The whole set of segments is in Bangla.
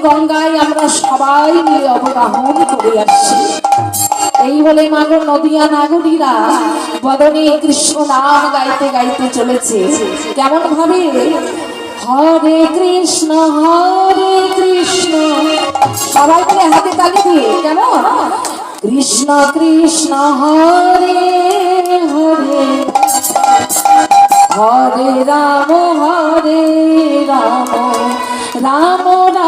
গঙ্গায় আমরা সবাই মিলে অবগাহন করে আসছি। এই বলে মাগো নদিয়া নাগরীরা বদনে কৃষ্ণ নাম গাইতে গাইতে চলেছে। কেমন ভাবে? হরে কৃষ্ণ হরে কৃষ্ণ। সবাই মিলে হাতে তালি দিয়ে, কেমন? কৃষ্ণ কৃষ্ণ, হরে হরে। হরে রাম হরে রাম। রাম রাম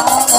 হরে